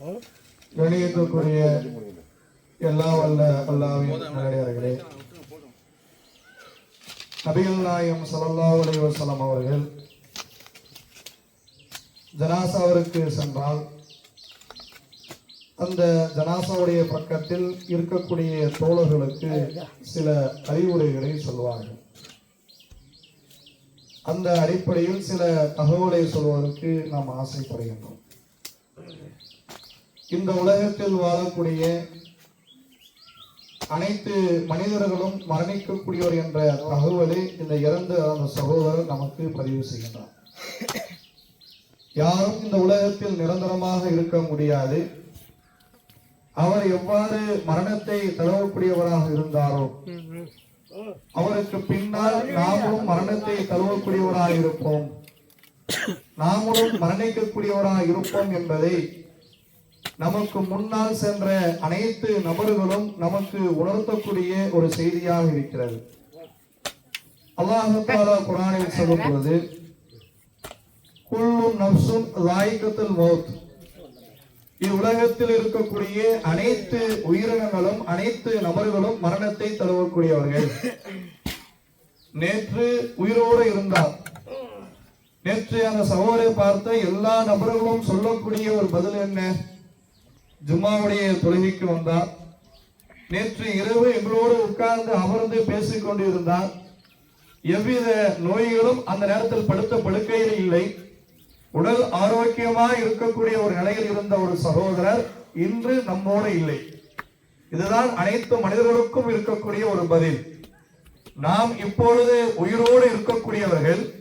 கணியத்துக்குரிய எல்லா வல்ல அல்லாவின் நல்லடியார்களே நபிகள் நாயம் ஸல்லல்லாஹு அலைஹி அவர்கள் ஜனாசாவிற்கு சென்றால் அந்த ஜனாசாவுடைய பக்கத்தில் இருக்கக்கூடிய தோழர்களுக்கு சில அறிவுரைகளை சொல்வார்கள். அந்த அடிப்படையில் சில தகவலை சொல்வதற்கு நாம் ஆசைப்படுகின்றோம். இந்த உலகத்தில் வாழக்கூடிய அனைத்து மனிதர்களும் மரணிக்கக்கூடியவர் என்ற தகவலை இந்த இறந்த அந்த சகோதரர் நமக்கு பதிவு செய்கின்றார். யாரும் இந்த உலகத்தில் நிரந்தரமாக இருக்க முடியாது. அவர் எவ்வாறு மரணத்தை தழுவக்கூடியவராக இருந்தாரோ அவருக்கு பின்னால் நாமளும் மரணத்தை தழுவக்கூடியவராக இருப்போம். நாமளும் மரணிக்கக்கூடியவராக இருப்போம் என்பதை நமக்கு முன்னால் சென்ற அனைத்து நபர்களும் நமக்கு உணர்த்தக்கூடிய ஒரு செய்தியாக இருக்கிறது. அல்லாஹு குரானில் சொல்லும் பொழுது நப்சும் லாய்கத்தில் மௌத். இவ்வுலகத்தில் இருக்கக்கூடிய அனைத்து உயிரினங்களும் அனைத்து நபர்களும் மரணத்தை தழுவக்கூடியவர்கள். நேற்று உயிரோடு இருந்தார். நேற்று அந்த சகோதரை பார்த்த எல்லா நபர்களும் சொல்லக்கூடிய ஒரு பதில் என்ன? ஜும்மாவுடைய தொழுகைக்கு வந்தார். நேற்று இரவு எங்களோடு உட்கார்ந்து அமர்ந்து பேசிக் கொண்டிருந்தார். எவ்வித நோய்களும் அந்த நேரத்தில் படுத்த படுக்கையில் இல்லை. உடல் ஆரோக்கியமாக இருக்கக்கூடிய ஒரு நிலையில் இருந்த ஒரு சகோதரர் இன்று நம்மோடு இல்லை. இதுதான் அனைத்து மனிதர்களுக்கும் இருக்கக்கூடிய ஒரு பதில். நாம் இப்பொழுது உயிரோடு இருக்கக்கூடியவர்கள்.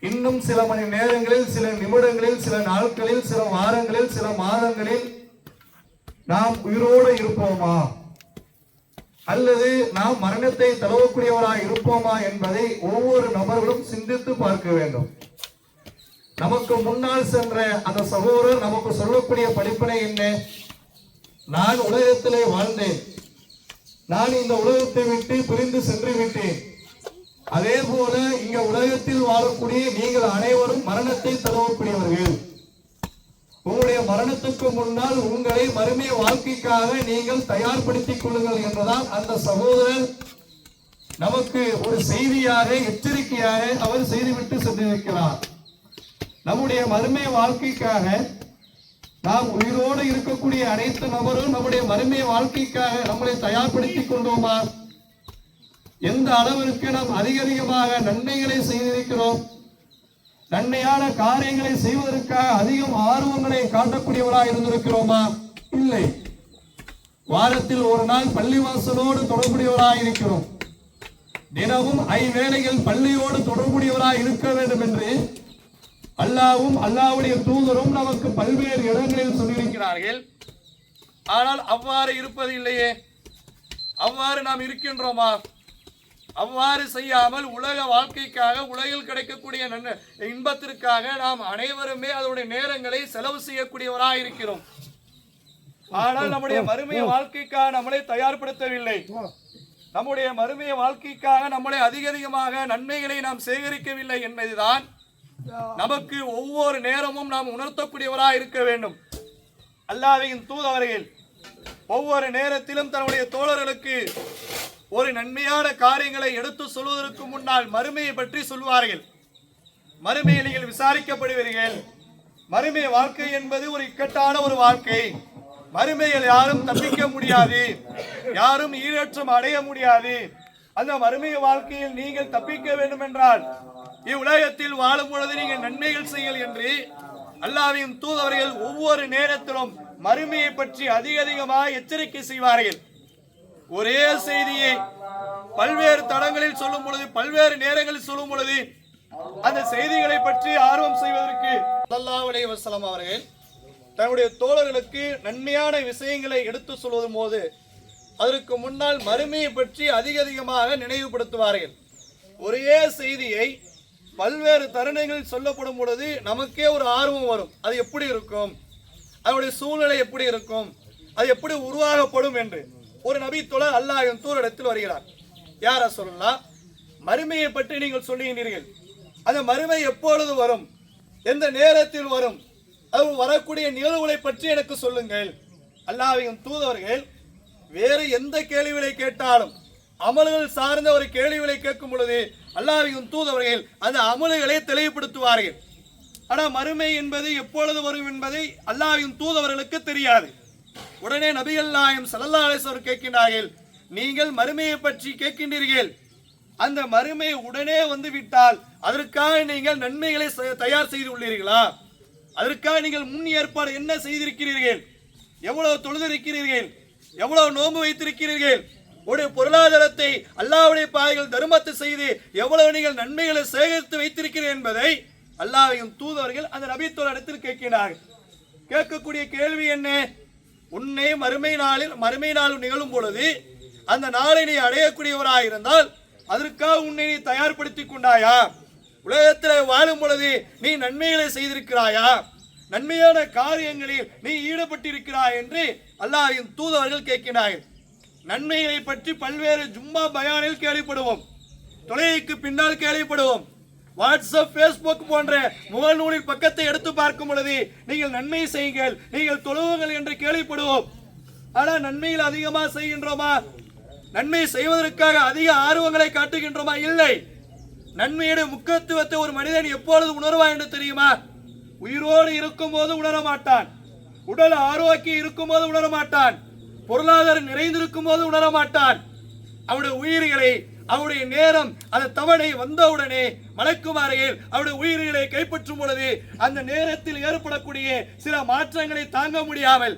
இன்னும் சில மணி நேரங்களில் சில நிமிடங்களில் சில நாட்களில் சில வாரங்களில் சில மாதங்களில் நாம் உயிரோடு இருப்போமா? அல்லது நாம் மரணத்தை தழுவக்கூடியவராக இருப்போமா என்பதை ஒவ்வொரு நபர்களும் சிந்தித்து பார்க்க வேண்டும். நமக்கு முன்னால் சென்ற அந்த சகோதரர் நமக்கு சொல்லக்கூடிய படிப்பினை என்ன? நான் உலகத்திலே வாழ்ந்தேன். நான் இந்த உலகத்தை விட்டு பிரிந்து சென்று விட்டேன். அதே போல இங்க உலகத்தில் வாழக்கூடிய நீங்கள் அனைவரும் மரணத்தை தழுவக்கூடியவர்கள். மரணத்துக்கு முன்னால் உங்களை மறுமை வாழ்க்கைக்காக நீங்கள் தயார்படுத்திக் கொள்ளுங்கள் என்றுதான் அந்த சகோதரர் நமக்கு ஒரு செய்தியாக எச்சரிக்கையாக அவர் செய்துவிட்டு சென்றிருக்கிறார். நம்முடைய மறுமை வாழ்க்கைக்காக நாம் உயிரோடு இருக்கக்கூடிய அனைத்து நபரும் நம்முடைய மறுமை வாழ்க்கைக்காக நம்மளை தயார்படுத்திக் கொண்டோமா? எந்த அளவிற்கு நாம் அதிக அதிகமாக நன்மைகளை செய்திருக்கிறோம்? நன்மையான காரியங்களை செய்வதற்காக அதிகம் ஆர்வங்களை காட்டக்கூடியவராக இருந்திருக்கிறோமா? இல்லை. வாரத்தில் ஒரு நாள் பள்ளிவாசலோடு தொடர்புடையவராக இருக்கிறோம். தினமும் ஐவேளைகள் பள்ளியோடு தொடர்புடையவராக இருக்க வேண்டும் என்று அல்லாவும் அல்லாவுடைய தூதரும் நமக்கு பல்வேறு இடங்களில் சொல்லியிருக்கிறார்கள். ஆனால் அவ்வாறு இருப்பது இல்லையே. அவ்வாறு நாம் இருக்கின்றோமா? அவ்வாறு செய்யாமல் உலக வாழ்க்கைக்காக உலகில் கிடைக்கக்கூடிய நன் இன்பத்திற்காக நாம் அனைவருமே அதனுடைய நேரங்களை செலவு செய்யக்கூடியவராக இருக்கிறோம் ஆனால் நம்முடைய மறுமை வாழ்க்கைக்காக நம்மளை தயார்படுத்தவில்லை. நம்முடைய மறுமைய வாழ்க்கைக்காக நம்மளை அதிக அதிகமாக நன்மைகளை நாம் சேகரிக்கவில்லை என்பதுதான் நமக்கு ஒவ்வொரு நேரமும் நாம் உணர்த்தக்கூடியவராக இருக்க வேண்டும். அல்லாவின் தூதவர்கள் ஒவ்வொரு நேரத்திலும் தன்னுடைய தோழர்களுக்கு ஒரு நன்மையான காரியங்களை எடுத்து சொல்வதற்கு முன்னால் மறுமையை பற்றி சொல்வார்கள். மறுமையில் நீங்கள் விசாரிக்கப்படுவீர்கள். மறுமை வாழ்க்கை என்பது ஒரு இக்கட்டான ஒரு வாழ்க்கை. மறுமையில் யாரும் தப்பிக்க முடியாது. யாரும் ஈரேற்றம் அடைய முடியாது. அந்த மறுமை வாழ்க்கையில் நீங்கள் தப்பிக்க வேண்டும் என்றால் இவ்வுலகத்தில் வாழும் பொழுது நீங்கள் நன்மைகள் செய்யல் என்று அல்லாவின் தூதவர்கள் ஒவ்வொரு நேரத்திலும் மறுமையை பற்றி அதிக அதிகமாக எச்சரிக்கை செய்வார்கள். ஒரே செய்தியை பல்வேறு தடங்களில் சொல்லும் பொழுது பல்வேறு நேரங்களில் சொல்லும் பொழுது அந்த செய்திகளை பற்றி ஆர்வம் செய்வதற்கு ஸல்லல்லாஹு அலைஹி அவர்கள் தன்னுடைய தோழர்களுக்கு நன்மையான விஷயங்களை எடுத்து சொல்வதும் போது அதற்கு முன்னால் மறுமையை பற்றி அதிக அதிகமாக நினைவுபடுத்துவார்கள். ஒரே செய்தியை பல்வேறு தருணங்களில் சொல்லப்படும் பொழுது நமக்கே ஒரு ஆர்வம் வரும். அது எப்படி இருக்கும்? அதனுடைய சூழ்நிலை எப்படி இருக்கும்? அது எப்படி உருவாகப்படும் என்று. ஒரு நபி தோழர் அல்லாஹின் தூரிடத்தில் வருகிறார். யார சொல்லலாம் மறுமையை பற்றி நீங்கள் சொல்லுகிறீர்கள் அந்த மறுமை எப்பொழுது வரும்? எந்த நேரத்தில் வரும்? அது வரக்கூடிய நிகழ்வுகளை பற்றி எனக்கு சொல்லுங்கள். அல்லாஹ்வின் தூதவர்கள் வேறு எந்த கேள்விகளை கேட்டாலும் அமல்கள் சார்ந்த ஒரு கேள்விகளை கேட்கும் பொழுது அல்லாஹ்வின் தூதவர்கள் அந்த அமல்களை தெளிவுபடுத்துவார்கள். ஆனால் மறுமை என்பது எப்பொழுது வரும் என்பதை அல்லாவின் தூதவர்களுக்கு தெரியாது. உடனே நபிகள் நாயம் சல்லல்லா அலிஸ்வர் கேட்கின்றார்கள் நீங்கள் மறுமையை பற்றி கேட்கின்றீர்கள். அந்த மறுமை உடனே வந்து விட்டால் அதற்காக நீங்கள் நன்மைகளை தயார் செய்து உள்ளீர்களா? அதற்காக நீங்கள் முன் ஏற்பாடு என்ன செய்திருக்கிறீர்கள்? எவ்வளவு தொழுதிருக்கிறீர்கள்? எவ்வளவு நோன்பு வைத்திருக்கிறீர்கள்? உடைய பொருளாதாரத்தை அல்லாவுடைய பாதைகள் தருமத்தை செய்து எவ்வளவு நீங்கள் நன்மைகளை சேகரித்து வைத்திருக்கிறீர்கள் என்பதை அல்லாவையும் தூதவர்கள் அந்த நபித்தோர் இடத்தில் கேட்கிறார்கள் கேட்கக்கூடிய கேள்வி என்ன? உன்னை மறுமை நாளில் மறுமை நாள் நிகழும் பொழுது அந்த நாளை நீ அடையக்கூடியவராக இருந்தால் அதற்காக உன்னை நீ தயார்படுத்தி கொண்டாயா? உலகத்தில் வாழும் பொழுது நீ நன்மைகளை செய்திருக்கிறாயா? நன்மையான காரியங்களில் நீ ஈடுபட்டிருக்கிறாய் என்று அல்லாஹின் தூதவர்கள் கேட்கிறார்கள். நன்மைகளை பற்றி பல்வேறு ஜும்மா பயானில் கேள்விப்படுவோம். தொலைக்கு பின்னால் கேள்விப்படுவோம். வாட்ஸ்அப் ஃபேஸ்புக் போன்ற முகநூலில் பக்கத்தை எடுத்து பார்க்கும் பொழுது நீங்கள் நன்மை செய்யுங்கள். நீங்கள் தொழுவுங்கள் என்று கேள்விப்படுவோம். ஆனால் நன்மையில் அதிகமாக செய்கின்றோமா? நன்மை செய்வதற்காக அதிக ஆர்வங்களை காட்டுகின்றோமா? இல்லை. நன்மையுடைய முக்கியத்துவத்தை ஒரு மனிதன் எப்பொழுது உணர்வா என்று தெரியுமா? உயிரோடு இருக்கும்போது உணர மாட்டான். உடல் ஆரோக்கியம் இருக்கும்போது உணர மாட்டான். பொருளாதாரம் நிறைந்திருக்கும் போது உணர மாட்டான். அவருடைய உயிர்களை அவருடைய நேரம் அந்த தவணை வந்தவுடனே மலக்குமார்கள் அவருடைய உயிர்களை கைப்பற்றும் பொழுது அந்த நேரத்தில் ஏற்படக்கூடிய சில மாற்றங்களை தாங்க முடியாமல்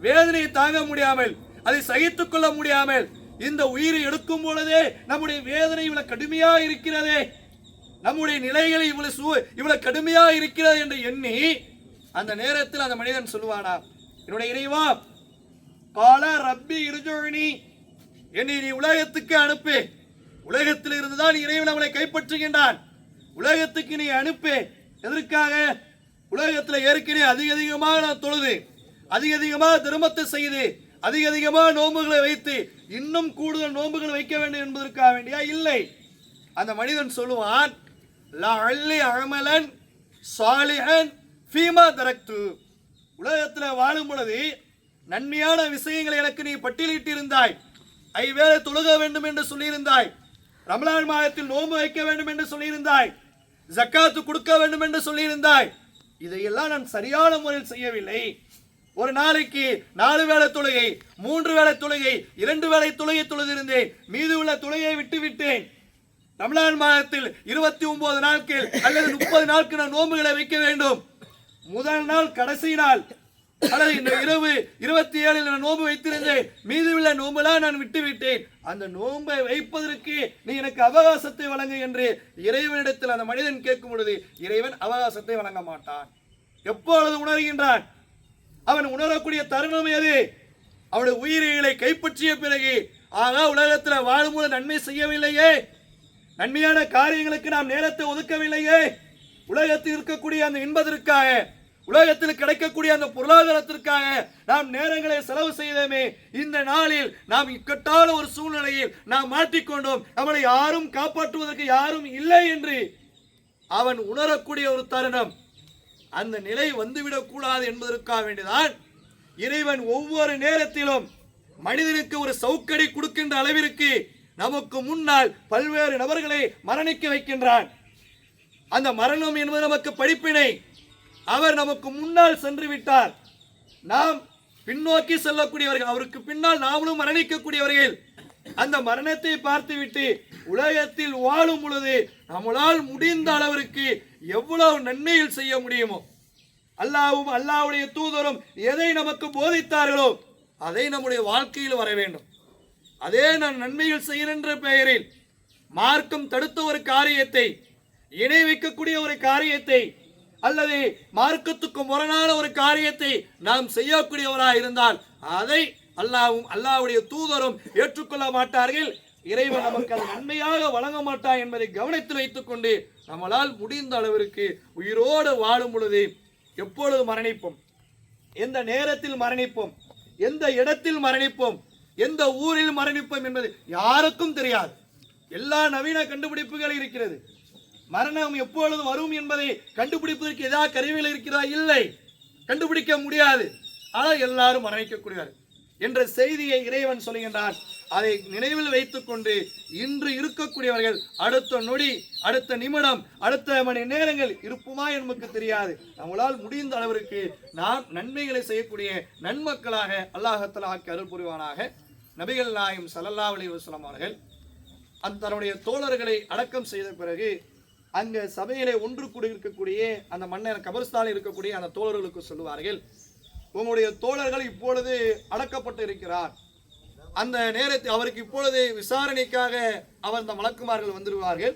வேதனையை தாங்க முடியாமல் அதை சகித்துக் கொள்ள முடியாமல் இந்த உயிரை எடுக்கும் பொழுதே நம்முடைய வேதனை இவ்வளவு கடுமையா இருக்கிறதே. நம்முடைய நிலைகளை இவ்வளவு சூ இவ்வளவு கடுமையா இருக்கிறது என்று எண்ணி அந்த நேரத்தில் அந்த மனிதன் சொல்லுவானா என்னுடைய இறைவா கால ரப்பி இருஜோழனி என்னை நீ உலகத்துக்கு அனுப்பு. உலகத்தில் இருந்துதான் இறைவன் அவனை கைப்பற்றுகின்றான். உலகத்துக்கு நீ அனுப்பு. எதற்காக? உலகத்தில் ஏற்கனவே அதிக அதிகமாக நான் தொழுது அதிக அதிகமாக திருமத்தை செய்து அதிக அதிகமாக நோன்புகளை வைத்து இன்னும் கூடுதல் நோன்புகள் வைக்க வேண்டும் என்பதற்காக வேண்டியா? இல்லை. அந்த மனிதன் சொல்லுவான் லஅல்லி அமலன் சாலிஹன் ஃபீமா தரக்து. உலகத்தில் வாழும் பொழுது நன்மையான விஷயங்களை எனக்கு நீ பட்டியலிட்டிருந்தாய். ஐவேளை தொழுக வேண்டும் என்று சொல்லியிருந்தாய். ரமலான் மாதத்தில் நோம்பு வைக்க வேண்டும் என்று சொல்லியிருந்தாய். ஜக்காத்து கொடுக்க வேண்டும் என்று சொல்லியிருந்தாய். இதையெல்லாம் நான் சரியான முறையில் செய்யவில்லை. ஒரு நாளைக்கு நாலு வேளை தொழுகை மூன்று வேளை தொழுகை இரண்டு வேளை தொழுகை தொழுதிருந்தேன். மீது உள்ள தொழுகையை விட்டு விட்டேன். ரமலான் மாதத்தில் இருபத்தி ஒன்பது நாட்கள் அல்லது முப்பது நாட்கள் நான் நோம்புகளை வைக்க வேண்டும். முதல் நாள் கடைசி நாள். ஆனால் இந்த இரவு இருபத்தி ஏழில் நான் நோன்பு வைத்திருந்தேன். மீதமுள்ள நோன்பெல்லாம் நான் விட்டுவிட்டேன். அந்த நோன்பை வைப்பதற்கு நீ எனக்கு அவகாசத்தை வழங்கு என்று இறைவனிடத்தில் அந்த மனிதன் கேட்கும் பொழுது இறைவன் அவகாசத்தை வழங்க மாட்டான். எப்பொழுது உணர்கின்றான்? அவன் உணரக்கூடிய தருணம் எது? அவனுடைய உயிரிகளை கைப்பற்றிய பிறகு ஆகா உலகத்தில் வாழும்போது நன்மை செய்யவில்லையே? நன்மையான காரியங்களுக்கு நாம் நேரத்தை ஒதுக்கவில்லையே? உலகத்தில் இருக்கக்கூடிய அந்த இன்பத்திற்காக உலகத்தில் கிடைக்கக்கூடிய அந்த பொருளாதாரத்திற்காக நாம் நேரங்களை செலவு செய்தோமே இந்த நாளில் நாம் இக்கட்டான ஒரு சூழ்நிலையில் நாம் மாட்டிக்கொண்டோம் நம்மளை யாரும் காப்பாற்றுவதற்கு யாரும் இல்லை என்று அவன் உணரக்கூடிய ஒரு தருணம். அந்த நிலை வந்துவிடக்கூடாது என்பதற்காக வேண்டிதான் இறைவன் ஒவ்வொரு நேரத்திலும் மனிதனுக்கு ஒரு சவுக்கடி கொடுக்கின்ற அளவிற்கு நமக்கு முன்னால் பல்வேறு நபர்களை மரணிக்க வைக்கின்றான். அந்த மரணம் என்பது நமக்கு படிப்பினை அவர் நமக்கு முன்னால் சென்று விட்டார். நாம் பின்னோக்கி செல்லக்கூடியவர்கள் அவருக்கு பின்னால் நாமளும் மரணிக்கக்கூடியவர்கள். அந்த மரணத்தை பார்த்துவிட்டு உலகத்தில் வாழும் பொழுது நம்மளால் முடிந்த அளவிற்கு எவ்வளவு நன்மையில் செய்ய முடியுமோ அல்லாவும் அல்லாவுடைய தூதரும் எதை நமக்கு போதித்தார்களோ அதை நம்முடைய வாழ்க்கையில் வர வேண்டும். அதே நான் நன்மையில் செய்கின்ற பெயரில் மார்க்கம் தடுத்த ஒரு காரியத்தை இணை வைக்கக்கூடிய ஒரு காரியத்தை அல்லது மார்க்கத்துக்கு முரணான ஒரு காரியத்தை நாம் செய்யக்கூடியவராக இருந்தால் அதை அல்லாவும் அல்லாவுடைய தூதரும் ஏற்றுக்கொள்ள மாட்டார்கள். இறைவன் நமக்கு அது நன்மையாக வழங்க மாட்டான் என்பதை கவனத்தில் வைத்துக்கொண்டு நம்மளால் முடிந்த அளவிற்கு உயிரோடு வாழும் பொழுது எப்பொழுது மரணிப்போம்? எந்த நேரத்தில் மரணிப்போம்? எந்த இடத்தில் மரணிப்போம்? எந்த ஊரில் மரணிப்போம் என்பது யாருக்கும் தெரியாது. எல்லா நவீன கண்டுபிடிப்புகள் இருக்கிறது. மரணம் எப்பொழுது வரும் என்பதை கண்டுபிடிப்பதற்கு ஏதாவது கருவிகள் இருக்கிறதா? இல்லை. கண்டுபிடிக்க முடியாது. ஆனால் எல்லாரும் மரணிக்கக்கூடியவர். என்ற செய்தியை இறைவன் சொல்கின்றான் அதை நினைவில் வைத்துக்கொண்டு இன்று இருக்கக்கூடியவர்கள் அடுத்த நொடி அடுத்த நிமிடம் அடுத்த மணி நேரங்கள் இருப்புமா நமக்கு தெரியாது. நம்மளால் முடிந்த அளவிற்கு நாம் நன்மைகளை செய்யக்கூடிய நன்மக்களாக அல்லாஹத்தில் ஆக்கி அருள் புரிவானாக. நபிகள் நாயும் சல்லல்லா அலி வசலம் அவர்கள் அந்த தன்னுடைய தோழர்களை அடக்கம் செய்த பிறகு அங்க சபையிலே ஒன்று கூடி இருக்கக்கூடிய அந்த மன்னர் கபர்ஸ்தானில் இருக்கக்கூடிய அந்த தோழர்களுக்கு சொல்லுவார்கள் உங்களுடைய தோழர்கள் இப்பொழுது அடக்கப்பட்டு இருக்கிறார். அந்த நேரத்தில் அவருக்கு இப்பொழுது விசாரணைக்காக அவர் அந்த வழக்குமார்கள் வந்துடுவார்கள்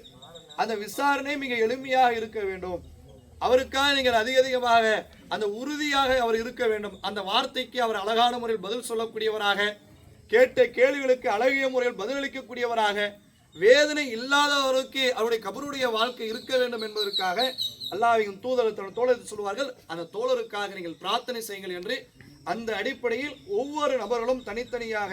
அந்த விசாரணை மிக எளிமையாக இருக்க வேண்டும். அவருக்காக நீங்கள் அதிக அதிகமாக அந்த உறுதியாக அவர் இருக்க வேண்டும். அந்த வார்த்தைக்கு அவர் அழகான முறையில் பதில் சொல்லக்கூடியவராக கேட்ட கேள்விகளுக்கு அழகிய முறையில் பதிலளிக்கக்கூடியவராக வேதனை இல்லாதவருக்கு அவருடைய கபருடைய வாழ்க்கை இருக்க வேண்டும் என்பதற்காக அல்லாவின் தூதர் தன் தோழர் சொல்வார்கள் அந்த தோழருக்காக நீங்கள் பிரார்த்தனை செய்யுங்கள் என்று. அந்த அடிப்படையில் ஒவ்வொரு நபர்களும் தனித்தனியாக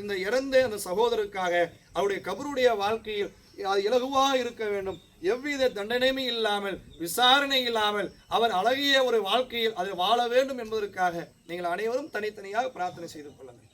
இந்த இறந்த அந்த சகோதரருக்காக அவருடைய கபருடைய வாழ்க்கையில் அது இலகுவாக இருக்க வேண்டும். எவ்வித தண்டனையுமே இல்லாமல் விசாரணை இல்லாமல் அவர் அழகிய ஒரு வாழ்க்கையில் அது வாழ வேண்டும் என்பதற்காக நீங்கள் அனைவரும் தனித்தனியாக பிரார்த்தனை செய்து கொள்ளுங்கள்.